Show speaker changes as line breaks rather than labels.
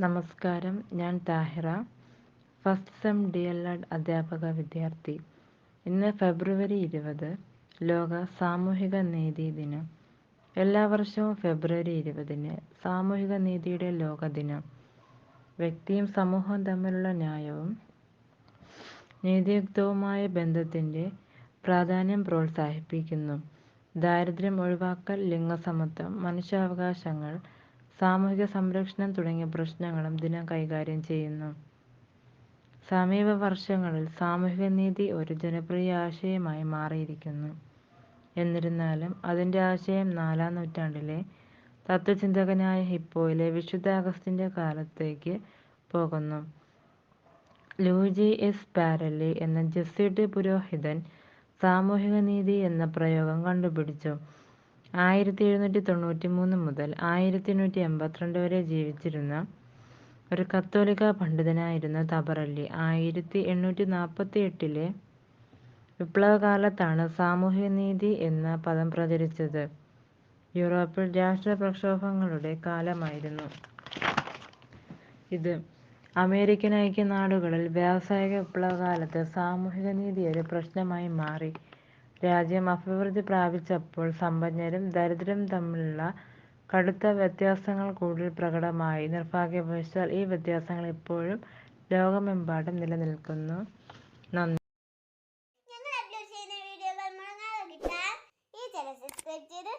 നമസ്കാരം. ഞാൻ Thahira. First sem D El Ed അധ്യാപക വിദ്യാർത്ഥി. ഇന്ന് ഫെബ്രുവരി ഇരുപത് ലോക സാമൂഹിക നീതി ദിനം. എല്ലാ വർഷവും ഫെബ്രുവരി ഇരുപതിന് സാമൂഹിക നീതിയുടെ ലോക ദിനം. വ്യക്തിയും സമൂഹവും തമ്മിലുള്ള ന്യായവും നീതിയുക്തവുമായ ബന്ധത്തിന്റെ പ്രാധാന്യം പ്രോത്സാഹിപ്പിക്കുന്നു. ദാരിദ്ര്യം ഒഴിവാക്കൽ ലിംഗസമത്വം മനുഷ്യാവകാശങ്ങൾ സാമൂഹിക സംരക്ഷണം തുടങ്ങിയ പ്രശ്നങ്ങളും ദിനം കൈകാര്യം ചെയ്യുന്നു. സമീപ വർഷങ്ങളിൽ സാമൂഹിക നീതി ഒരു ജനപ്രിയ ആശയമായി മാറിയിരിക്കുന്നു. എന്നിരുന്നാലും അതിന്റെ ആശയം നാലാം നൂറ്റാണ്ടിലെ തത്വചിന്തകനായ ഹിപ്പോയിലെ വിശുദ്ധ അഗസ്റ്റിന്റെ കാലത്തേക്ക് പോകുന്നു. Luigi S. പാരല്ലി എന്ന ജെസ്യൂട്ട് പുരോഹിതൻ സാമൂഹിക നീതി എന്ന പ്രയോഗം കണ്ടുപിടിച്ചു. ആയിരത്തി എഴുന്നൂറ്റി തൊണ്ണൂറ്റി മൂന്ന് മുതൽ ആയിരത്തി എണ്ണൂറ്റി എൺപത്തിരണ്ട് വരെ ജീവിച്ചിരുന്ന ഒരു കത്തോലിക്ക പണ്ഡിതനായിരുന്ന തബറല്ലി ആയിരത്തി എണ്ണൂറ്റി നാൽപ്പത്തി എട്ടിലെ വിപ്ലവകാലത്താണ് സാമൂഹിക നീതി എന്ന പദം പ്രചരിച്ചത്. യൂറോപ്പിൽ രാഷ്ട്ര പ്രക്ഷോഭങ്ങളുടെ കാലമായിരുന്നു ഇത്. അമേരിക്കൻ ഐക്യനാടുകളിൽ വ്യാവസായിക വിപ്ലവകാലത്ത് സാമൂഹിക നീതി ഒരു പ്രശ്നമായി മാറി. രാജ്യം അഭിവൃദ്ധി പ്രാപിച്ചപ്പോൾ സമ്പന്നരും ദരിദ്രരും തമ്മിലുള്ള കടുത്ത വ്യത്യാസങ്ങൾ കൂടുതൽ പ്രകടമായി. നിർഭാഗ്യവശാൽ ഈ വ്യത്യാസങ്ങൾ ഇപ്പോഴും ലോകമെമ്പാടും നിലനിൽക്കുന്നു. നന്ദി. ഞങ്ങൾ അപ്ലോഡ് ചെയ്യുന്ന വീഡിയോകൾ ഈ ചാനൽ സബ്സ്ക്രൈബ് ചെയ്ത്